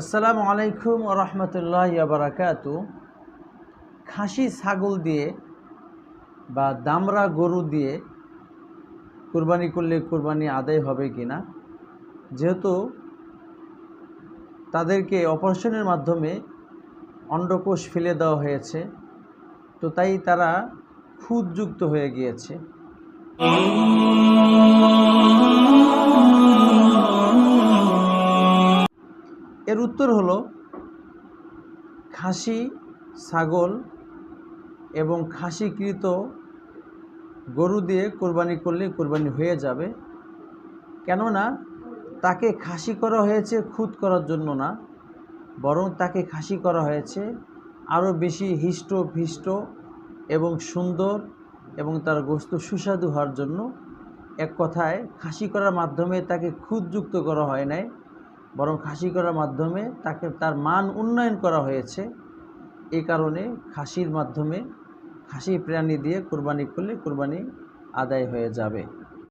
আসসালামু আলাইকুম রহমতুল্লাহ বারাকাত খাসি, ছাগল দিয়ে বা দামরা গরু দিয়ে কুরবানি করলে কুরবানি আদায় হবে কি না? যেহেতু তাদেরকে অপারেশনের মাধ্যমে অন্ডকোষ ফেলে দেওয়া হয়েছে, তো তাই তারা খুদযুক্ত হয়ে গিয়েছে। এর উত্তর হলো খাসি, ছাগল এবং খাসিকৃত গরু দিয়ে কোরবানি করলে কোরবানি হয়ে যাবে। কেননা তাকে খাসি করা হয়েছে খুদ করার জন্য না, বরং তাকে খাসি করা হয়েছে আরও বেশি হিষ্ট ফিষ্ট এবং সুন্দর এবং তার গোস্ত সুস্বাদু হওয়ার জন্য। এক কথায়, খাসি করার মাধ্যমে তাকে খুদযুক্ত করা হয় নাই। বরং খাসি করার মাধ্যমে তাকে তার মান উন্নয়ন করা হয়েছে। এ কারণে খাসির মাধ্যমে খাসি প্রাণী দিয়ে কোরবানি করলে কোরবানি আদায় হয়ে যাবে।